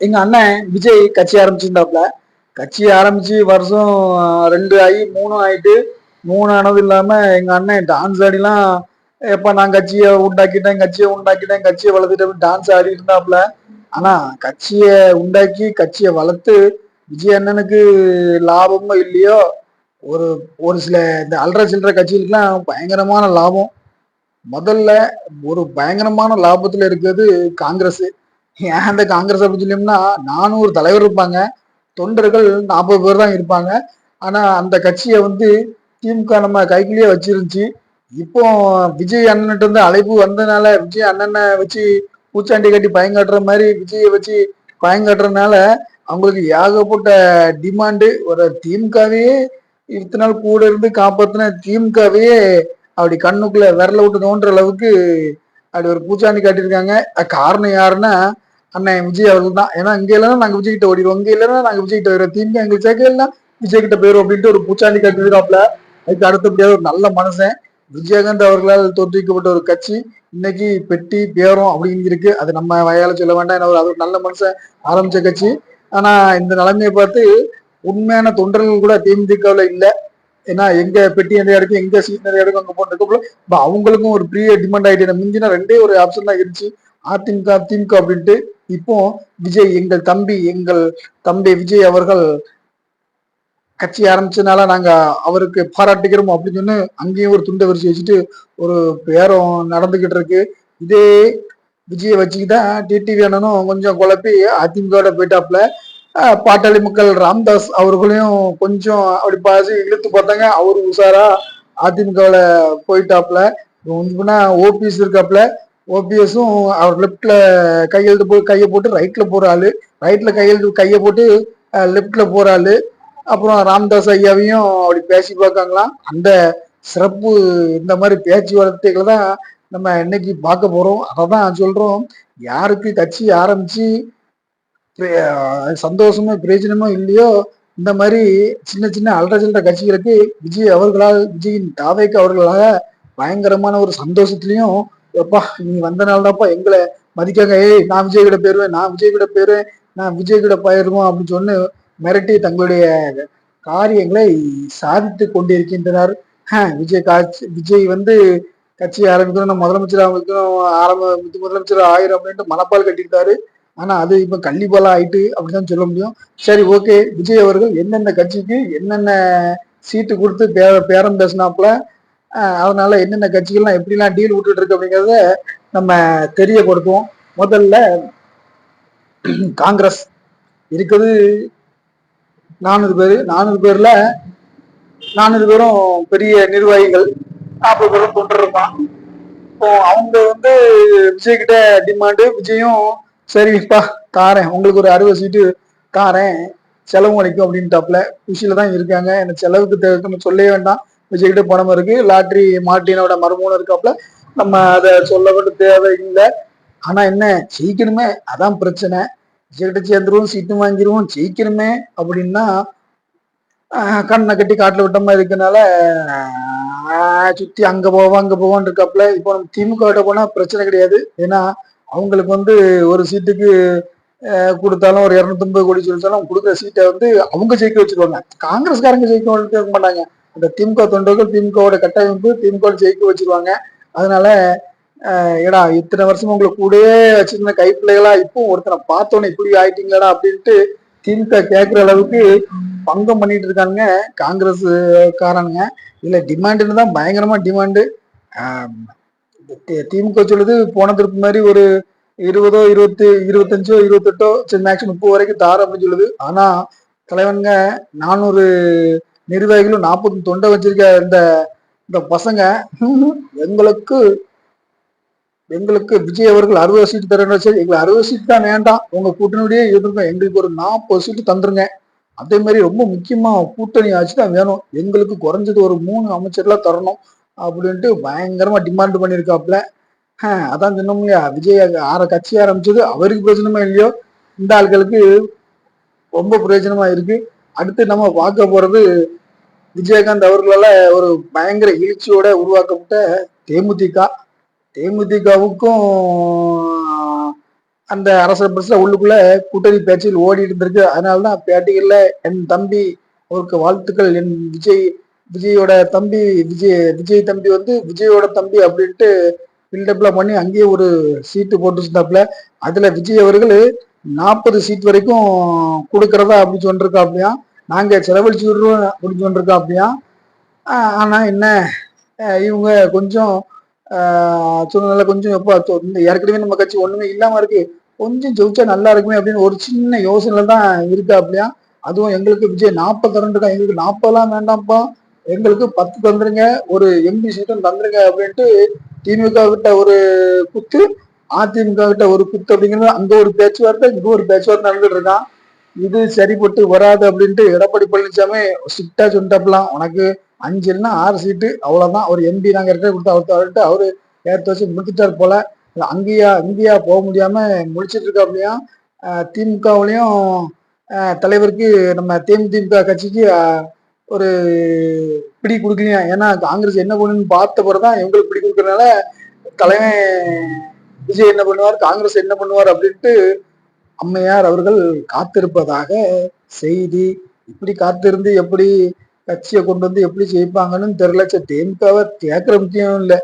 எங்க அண்ணன் விஜய் கட்சி ஆரம்பிச்சிருந்தாப்ல கட்சி ஆரம்பிச்சு வருஷம் ரெண்டு ஆகி மூணு ஆயிட்டு மூணு ஆனது இல்லாம எங்க அண்ணன் டான்ஸ் ஆடிலாம் எப்ப நான் கட்சியை உண்டாக்கிட்டேன் கட்சியை உண்டாக்கிட்டேன் கட்சியை வளர்த்துட்டேன் டான்ஸ் ஆடி இருந்தாப்ல ஆனா கட்சியை உண்டாக்கி கட்சியை வளர்த்து விஜய் அண்ணனுக்கு லாபமோ இல்லையோ ஒரு ஒரு சில இந்த அல்ற சில்லற கட்சிகளுக்குலாம் பயங்கரமான லாபம். முதல்ல ஒரு பயங்கரமான லாபத்துல இருக்கிறது காங்கிரஸ். ஏன் அந்த காங்கிரஸ் அப்படி சொல்லியோம்னா நானூறு தலைவர் இருப்பாங்க. தொண்டர்கள் நாற்பது பேர் தான் இருப்பாங்க. ஆனா அந்த கட்சியை வந்து திமுக நம்ம கைக்குள்ளேயே வச்சிருந்துச்சு. இப்போ விஜய் அண்ணன்ட்டு இருந்து அழைப்பு வந்ததுனால விஜய் அண்ணனை வச்சு பூச்சாண்டி கட்டி பயங்காட்டுற மாதிரி விஜயை வச்சு பயங்காட்டுறதுனால அவங்களுக்கு ஏகப்பட்ட டிமாண்டு ஒரு திமுகவே இத்தனை நாள் கூட இருந்து காப்பாத்தின திமுகவே அப்படி கண்ணுக்குள்ள விரல விட்டு தோன்ற அளவுக்கு அப்படி ஒரு பூச்சாண்டி காட்டியிருக்காங்க. காரணம் யாருன்னா அண்ணன் விஜய் அவர்கள் தான் ஏன்னா இங்க இல்லைன்னா நாங்க விஜய் கிட்ட ஓடிடுவோம். இங்க இல்லைன்னா நாங்க விஜய் கிட்ட வருவோம் திமுக எங்களுக்கு சேர்க்கல விஜய் கிட்ட போயிரும் அப்படின்ட்டு ஒரு பூச்சாண்டி காட்டிருக்காப்ல. அதுக்கு அடுத்தபடியாக ஒரு நல்ல மனுஷன் விஜயகாந்த் அவர்களால் தோற்றுவிக்கப்பட்ட ஒரு கட்சி. இன்னைக்கு பெட்டி பேரம் அப்படின்னு இருக்கு. அது நம்ம வயால சொல்ல வேண்டாம். ஏன்னா அது ஒரு நல்ல மனுஷன் ஆரம்பிச்ச கட்சி. ஆனா இந்த நிலைமையை பார்த்து உண்மையான தொண்டர்கள் கூட தேமுதிகவில் இல்லை. ஏன்னா எங்க பெட்டி நிறைய எடுக்கும் எங்க சீட் நிறைய எடுக்கும் அங்க போட்டு இப்போ அவங்களுக்கும் ஒரு ப்ரீ டிமாண்ட் ஆயிட்டு முந்தின ரெண்டே ஒரு ஆப்ஷன் தான் இருந்துச்சு. அதிமுக திமுக அப்படின்ட்டு இப்போ விஜய் எங்கள் தம்பி எங்கள் தம்பி விஜய் அவர்கள் கட்சி ஆரம்பிச்சதுனால நாங்க அவருக்கு பாராட்டுகிறோம் அப்படின்னு சொன்னு அங்கேயும் ஒரு துண்டை வரிசை வச்சுட்டு ஒரு பேரம் நடந்துகிட்டு இருக்கு. இதே விஜயை வச்சுக்கிதான் டிடிவி அண்ணனும் கொஞ்சம் குழப்பி அதிமுக போயிட்டாப்ல பாட்டாளி மக்கள் ராம்தாஸ் அவர்களையும் கொஞ்சம் அப்படி பாசி இழுத்து பார்த்தாங்க அவரு உஷாரா அதிமுகவில் போயிட்டாப்ல ஓபிஎஸ் இருக்காப்ல ஓபிஎஸும் அவர் லெப்ட்ல கையெழுத்து போ கையை போட்டு ரைட்ல போற ஆளு. ரைட்ல கையெழுத்து கையை போட்டு லெப்ட்ல போற ஆளு. அப்புறம் ராம்தாஸ் ஐயாவையும் அப்படி பேசி பார்க்காங்களாம். அந்த சிறப்பு இந்த மாதிரி பேச்சு வார்த்தைகளை தான் நம்ம இன்னைக்கு பார்க்க போறோம். அதை தான் சொல்றோம். யாருக்கு கட்சி ஆரம்பிச்சு சந்தோஷமோ பிரயோஜனமோ இல்லையோ இந்த மாதிரி சின்ன சின்ன அல்ற சில்லற கட்சிகளுக்கு விஜய் அவர்களால் விஜயின் தாவைக்கு அவர்களாக பயங்கரமான ஒரு சந்தோஷத்துலயும் எப்பா நீ வந்தனால்தான்ப்பா எங்களை மதிக்காங்க. ஏய் நான் விஜய் கிட்ட போயிருவேன் நான் விஜய் கிட்ட போயிருவேன் நான் விஜய் கிட்ட போயிருவோம் அப்படின்னு சொன்னு மிரட்டி தங்களுடைய காரியங்களை சாதித்து கொண்டிருக்கின்றனர். விஜய் காட்சி விஜய் வந்து கட்சி ஆரம்பிக்கணும் முதலமைச்சர் ஆரம்பிக்கணும் ஆரம்ப முதலமைச்சர் ஆயிரம் அப்படின்ட்டு மனப்பால் கட்டியிருந்தாரு ஆனா அது இப்ப கள்ளிபாலா ஆயிட்டு அப்படிதான் சொல்ல முடியும். சரி ஓகே விஜய் அவர்கள் என்னென்ன கட்சிக்கு என்னென்ன சீட்டு கொடுத்து பே பேரம் பேசினாப்புல அதனால என்னென்ன கட்சிகள்லாம் எப்படிலாம் டீல் விட்டுட்டு இருக்கு அப்படிங்கிறத நம்ம தெரியப்படுத்துவோம். முதல்ல காங்கிரஸ். இருக்குது. நானூறு பேர் நானூறு பேர்ல நானூறு பேரும் பெரிய நிர்வாகிகள் நாற்பது பேரும் தொண்டர் இப்போ அவங்க வந்து விஜய் கிட்ட டிமாண்டு விஜயும் சரிப்பா தாரேன். உங்களுக்கு ஒரு அறுபது சீட்டு தாரேன். செலவு அளிக்கும் அப்படின்ட்டாப்ல. குஷியில தான் இருக்காங்க. எனக்கு செலவுக்கு தேவை சொல்லவே வேண்டாம். வச்சுக்கிட்டு பணம் இருக்கு. லாட்ரி மார்டினோட மர்மூலம் இருக்காப்புல. நம்ம அதை சொல்ல கூட தேவை இல்லை ஆனா என்ன ஜெயிக்கணுமே அதான் பிரச்சனை. ஜெயிக்கிட்ட சேர்ந்துருவோம் சீட்டு வாங்கிடுவோம் ஜெயிக்கணுமே அப்படின்னா கண்ணை கட்டி காட்டுல விட்டமா இருக்கனால சுத்தி அங்க போவோம் அங்க போவோம் இருக்காப்புல. இப்போ நம்ம திமுக கிட்ட போனா பிரச்சனை கிடையாது. ஏன்னா அவங்களுக்கு வந்து ஒரு சீட்டுக்கு கொடுத்தாலும் ஒரு இரநூத்தம்பது கோடி சொல்லிச்சாலும் கொடுக்குற சீட்டை வந்து அவங்க ஜெயிக்க வச்சிருவாங்க. காங்கிரஸ்காரங்க ஜெயிக்க வைக்க மாட்டாங்க. அந்த திமுக தொண்டர்கள் திமுகவோட கட்டமைப்பு திமுக ஜெயிக்க வச்சிருவாங்க. அதனால ஏடா இத்தனை வருஷம் உங்களை கூடயே வச்சிருந்த கைப்பிள்ளைகளா இப்போ ஒருத்தனை பார்த்தோன்னே இப்படி ஆயிட்டீங்களா அப்படின்ட்டு திமுக கேட்குற அளவுக்கு பங்கம் பண்ணிட்டு இருக்காங்க காங்கிரஸ் காரனுங்க இதுல டிமாண்டுன்னு தான் பயங்கரமா டிமாண்டு. திமுக சொல்லுது போன திருப்பு மாதிரி ஒரு இருபதோ இருபத்தி இருபத்தஞ்சோ இருபத்தெட்டோ சரி மேக்ஸிமம் முப்பது வரைக்கும் தாரம் அப்படின்னு சொல்லுது. ஆனா தலைவனுங்க நானூறு நிர்வாகிகளும் நாற்பது தொண்டை வச்சிருக்க இந்த இந்த பசங்க எங்களுக்கு எங்களுக்கு விஜய் அவர்கள் அறுபது சீட்டு தரேன்னு சரி எங்களுக்கு அறுபது சீட்டு தான் வேண்டாம். உங்க கூட்டணியோடய இருந்திருக்கோம் எங்களுக்கு ஒரு நாற்பது சீட்டு தந்துருங்க. அதே மாதிரி ரொம்ப முக்கியமா கூட்டணி ஆச்சு தான் வேணும். எங்களுக்கு குறைஞ்சது ஒரு மூணு அமைச்சர்லாம் தரணும் அப்படின்ட்டு பயங்கரமா டிமாண்ட் பண்ணியிருக்காப்புல அதான் சொன்னோம் இல்லையா? விஜய் ஆற கட்சி ஆரம்பிச்சது. அவருக்கு பிரயோஜனமா இல்லையோ? இந்த ஆட்களுக்கு ரொம்ப பிரயோஜனமா இருக்கு. அடுத்து நம்ம பார்க்க போறது விஜயகாந்த் அவர்களால ஒரு பயங்கர எழுச்சியோட உருவாக்கப்பட்ட தேமுதிக. தேமுதிகவுக்கும் அந்த அரச பஸ்ல உள்ளுக்குள்ள கூட்டணி பேச்சில் ஓடி இருந்திருக்கு. அதனாலதான் பேட்டிகள்ல என் தம்பி அவருக்கு வாழ்த்துக்கள் என் விஜய் விஜயோட தம்பி விஜய் விஜய் தம்பி வந்து விஜயோட தம்பி அப்படின்ட்டு பில்டப்லாம் பண்ணி அங்கேயே ஒரு சீட்டு போட்டு இருந்தாப்புல அதுல விஜய் அவர்கள் நாற்பது சீட் வரைக்கும் கொடுக்கறதா அப்படி சொல்லிருக்கா அப்படியா நாங்க செலவழிச்சு விடுறோம் அப்படின்னு சொல்லிருக்கா அப்படியா ஆனா என்ன? இவங்க கொஞ்சம் சூழ்நிலை கொஞ்சம் எப்போ இந்த ஏற்கனவே நம்ம கட்சி ஒண்ணுமே இல்லாம இருக்கு. கொஞ்சம் ஜெயிச்சா நல்லா இருக்குமே அப்படின்னு ஒரு சின்ன யோசனை தான் இருக்கா அப்படியா அதுவும் எங்களுக்கு விஜய் நாற்பது தரண்டுக்கா எங்களுக்கு நாற்பதுலாம் வேண்டாம்ப்பா. எங்களுக்கு பத்து தந்துருங்க ஒரு எம்பி சீட்டும் தந்துருங்க அப்படின்ட்டு திமுக கிட்ட ஒரு குத்து அதிமுக கிட்ட ஒரு குத்து அப்படிங்கிறது அங்க ஒரு பேச்சுவார்த்தை இங்க ஒரு பேச்சுவார்த்தை நடந்துட்டு இருக்கான். இது சரிப்பட்டு வராது அப்படின்ட்டு எடப்பாடி பழனிசாமி ஸ்ட்ரிக்டா சொல்லிட்டாப்லாம். உனக்கு அஞ்சு இல்லைன்னா ஆறு சீட்டு அவ்வளவுதான். அவர் எம்பி நாங்க இருக்க கொடுத்து அவர்கிட்ட அவரு ஏற்ற வச்சு முடிச்சுட்டார் போல. அங்கேயா இந்தியா போக முடியாம முடிச்சிட்டு இருக்கா அப்படியா? திமுகவுலயும் தலைவருக்கு நம்ம தேமுதிமுக கட்சிக்கு ஒரு பிடி கொடுக்கலையா ஏன்னா காங்கிரஸ் என்ன பண்ணுன்னு பார்த்த பிறகுதான் இவங்களுக்கு பிடி கொடுக்கறதுனால தலைமை விஜய் என்ன பண்ணுவார் காங்கிரஸ் என்ன பண்ணுவார் அப்படின்ட்டு அம்மையார் அவர்கள் காத்திருப்பதாக செய்தி. இப்படி காத்திருந்து எப்படி கட்சியை கொண்டு வந்து எப்படி ஜெயிப்பாங்கன்னு தெரியல. சார் தேமுகாவை கேட்கற முக்கியம் இல்லை.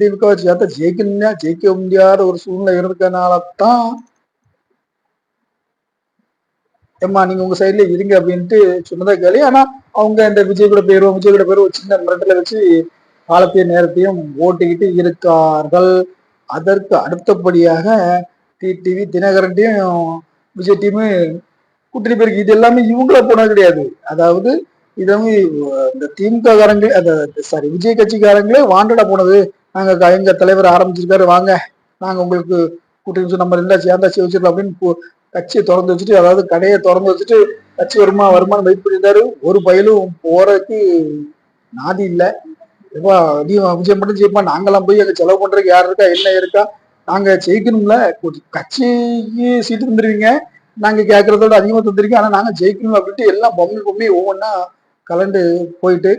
திமுகவை சேர்த்தா ஜெயிக்கணும்னா ஜெயிக்க முடியாத ஒரு சூழ்நிலை இருக்கிறதுனால தான் ஏம்மா நீங்க உங்க சைட்ல இருங்க அப்படின்ட்டு சொன்னதா கேள்வி ஆனா அவங்க இந்த விஜய் கூட பேரும் விஜய் கூட பேரும் சின்ன மிரட்டல வச்சு காலத்தையும் நேரத்தையும் ஓட்டிக்கிட்டு இருக்கார்கள். அதற்கு அடுத்தபடியாக டிடிவி தினகரன்டையும் விஜய் டீமு கூட்டணி பேருக்கு இது எல்லாமே இவங்கள போனது கிடையாது. அதாவது இது வந்து இந்த திமுக காரங்களே அந்த சாரி விஜய் கட்சிக்காரங்களே வாண்டடா போனது. நாங்க எங்க தலைவர் ஆரம்பிச்சிருக்காரு வாங்க. நாங்க உங்களுக்கு கூட்டணி நம்ம ரெண்டா சேர்ந்தா வச்சிருக்கோம் அப்படின்னு கட்சியை திறந்து வச்சுட்டு அதாவது கடையை திறந்து வச்சுட்டு கட்சி வருமா வருமானு வெயிட் பண்ணியிருந்தாரு. ஒரு பயிலும் போறதுக்கு நாதி இல்லை. ஏப்பா நீ விஜயம் மட்டும் செய்யப்பா நாங்கெல்லாம் போய் அங்கே செலவு பண்றதுக்கு யார் இருக்கா என்ன இருக்கா? நாங்க ஜெயிக்கணும்ல. கட்சிக்கு சீட்டு தந்துருவீங்க. நாங்க கேட்கறதோட அதிகமா தந்துருக்கீங்க. ஆனா நாங்க ஜெயிக்கணும் அப்படின்ட்டு எல்லாம் பொம்மை பொம்மை ஒவ்வொன்றா கலந்து போயிட்டு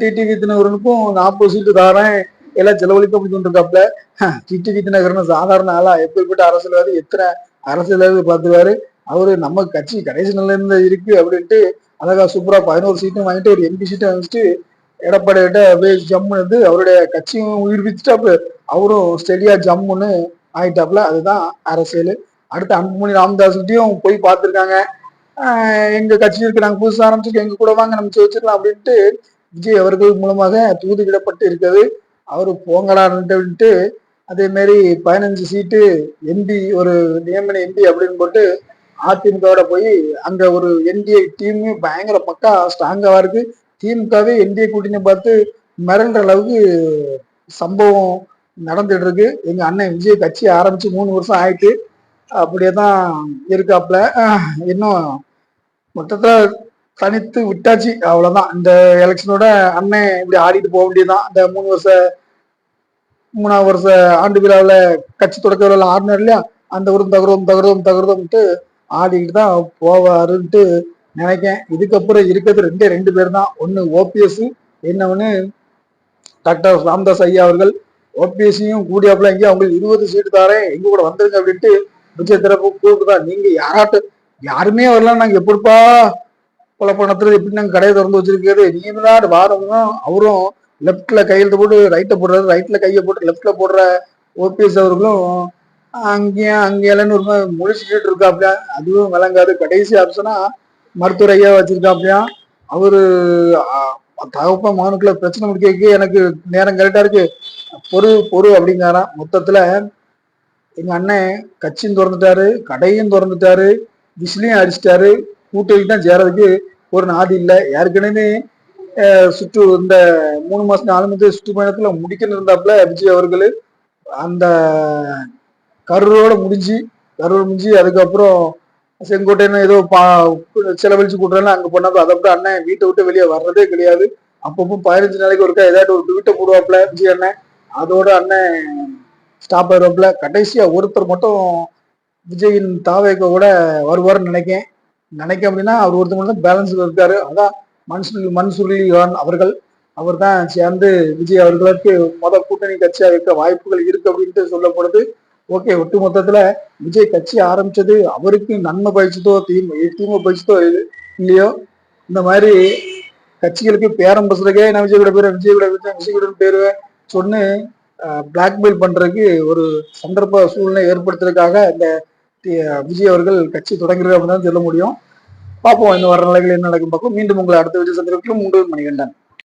டிடிவி தினகரனுக்கும் நாற்பது சீட்டு தாரேன். எல்லாம் செலவழிக்க அப்படின்னு இருக்காப்ல. டிடிவி தினகரன் சாதாரண ஆளா எப்படிப்பட்ட அரசியல்வாதி எத்தனை அரசியலாவது பார்த்துவாரு அவரு நம்ம கட்சி கடைசி நிலையில இருக்கு அப்படின்ட்டு அழகா சூப்பரா பதினோரு சீட்டும் வாங்கிட்டு ஒரு எம்பி சீட்டும் வாங்கிட்டு எடப்பாடி கிட்ட அப்படியே ஜம்முன்னு அவருடைய கட்சியும் உயிர்ப்பிச்சுட்டாப்பு அவரும் ஸ்டெடியா ஜம்முன்னு ஆயிட்டாப்ல அதுதான் அரசியல். அடுத்து அன்புமணி ராமதாஸ்கிட்டையும் போய் பார்த்துருக்காங்க. எங்க கட்சி இருக்கு. நாங்க புதுசாக ஆரம்பிச்சு எங்க கூட வாங்க நம்ம வச்சிருக்கலாம் அப்படின்ட்டு விஜய் அவர்கள் மூலமாக தூதுவிடப்பட்டு இருக்கிறது. அவரு போங்கடான்ட்டு அதே மாதிரி பதினஞ்சு சீட்டு எம்பி ஒரு நியமன எம்பி அப்படின்னு போட்டு அதிமுகவோட போய் அங்க ஒரு என்டிஏ டீம் பயங்கர பக்கா ஸ்ட்ராங்காக இருக்கு. திமுகவே என்டிஏ கூட்டணி பார்த்து மிரண்ட அளவுக்கு சம்பவம் நடந்துட்டு இருக்கு எங்க அண்ணன் விஜய் கட்சி ஆரம்பிச்சு மூணு வருஷம் ஆயிட்டு அப்படியே தான் இருக்காப்ல இன்னும் மொத்தத்தில் தனித்து விட்டாச்சு. அவ்வளவுதான். இந்த எலெக்ஷனோட அண்ணன் இப்படி ஆடிட்டு போக வேண்டியதுதான். இந்த மூணு வருஷ மூணாவது வருஷ ஆண்டு விழாவில் கட்சி தொடக்க விழாவில் ஆடினார் இல்லையா? அந்த ஊரும் தகரம் தகரம் தகரம்ட்டு ஆடிக்கிட்டு தான் போவாருன்ட்டு நினைக்கேன் இதுக்கப்புறம் இருக்கிறது ரெண்டே ரெண்டு பேர் தான் ஒன்று ஓபிஎஸ் என்னவனு டாக்டர் ராம்தாஸ் ஐயா அவர்கள். ஓபிஎஸ்சியும் கூடியாப்புல எங்கேயும் அவங்களுக்கு இருபது சீட்டு தாரேன். எங்க கூட வந்துருங்க அப்படின்ட்டு விஜய தரப்பு கூப்பிட்டு நீங்க யாராட்டும் யாருமே வரலாம் நாங்க எப்படிப்பா கொலை பண்ணத்துல எப்படி நாங்க கடையை திறந்து வச்சிருக்கிறது? நீங்க தான் வாரமும் அவரும் லெப்ட்ல கையெழுத்து போட்டு ரைட்டை போடுறாரு. ரைட்ல கையை போட்டு லெப்ட்ல போடுற ஓபிஎஸ் அவர்களும் அங்கேயும் அங்கேயலன்னு ஒரு முழிச்சுட்டு இருக்காப்லையா அதுவும் விளங்காது. கடைசி ஆப்ஷனா மருத்துவர் ஐயா வச்சிருக்காப்லையா? அவரு தகப்ப மகனுக்குள்ள பிரச்சனை முடிக்க எனக்கு நேரம் கரெக்டா இருக்கு. பொறு பொறு அப்படிங்கிறான் மொத்தத்துல எங்க அண்ணன் கட்சியும் திறந்துட்டாரு கடையும் திறந்துட்டாரு விசிலையும் அடிச்சிட்டாரு கூட்டணிக்கு தான் சேரதுக்கு ஒரு நாதி இல்லை. ஏற்கனவே சுற்று இந்த மூணு மாசம் நாலு மாதம் சுற்றுப்பயணத்துல முடிக்கணும் இருந்தாப்புல விஜய் அவர்கள் அந்த கரூரோட முடிஞ்சு கரூர் முடிஞ்சு அதுக்கப்புறம் செங்கோட்டைன்னு ஏதோ பா செலவழிச்சு கூட்டுறேன்னு அங்க போனாப்ப அதை அப்புறம் அண்ணன் வீட்டை விட்டு வெளியே வர்றதே கிடையாது. அப்பப்போ பதினஞ்சு நாளைக்கு ஒருக்கா ஏதாட்டு ஒரு வீட்டை போடுவாப்புல விஜய் அண்ணன். அதோட அண்ணன் ஸ்டாப் ஆயிடுவாப்புல கடைசியா ஒருத்தர் மட்டும் விஜயின் தாவேக்க கூட வருவார்னு நினைக்கேன் நினைக்க அப்படின்னா அவர் ஒருத்தர் மட்டும் பேலன்ஸ் இருக்காரு. அதான் மன்சூர் மன்சூர்லிகான் அவர்கள் அவர் தான் சேர்ந்து விஜய் அவர்களுக்கு மொதல் கூட்டணி கட்சியாக இருக்க வாய்ப்புகள் இருக்கு அப்படின்ட்டு சொல்லப்படுது. ஓகே ஒட்டு மொத்தத்துல விஜய் கட்சி ஆரம்பிச்சது அவருக்கு நன்மை பயிற்சித்தோ தீமை தீமை பயிற்சித்தோ இல்லையோ? இந்த மாதிரி கட்சிகளுக்கு பேரம் பசுறதுக்கே நான் விஜய் கூட பேர் விஜய் கூட விஜய் கூட பேரு சொன்னு பிளாக்மெயில் பண்றதுக்கு ஒரு சந்தர்ப்ப சூழ்நிலை ஏற்படுத்துறதுக்காக இந்த விஜய் அவர்கள் கட்சி தொடங்குறது அப்படின்னு தான் சொல்ல முடியும். பார்ப்போம் இன்னும் வர நிலைகள் என்ன நடக்கும் பார்ப்போம். மீண்டும் உங்களை அடுத்த வீடியோ சந்திரத்தில் மூன்று மணிகண்டன்.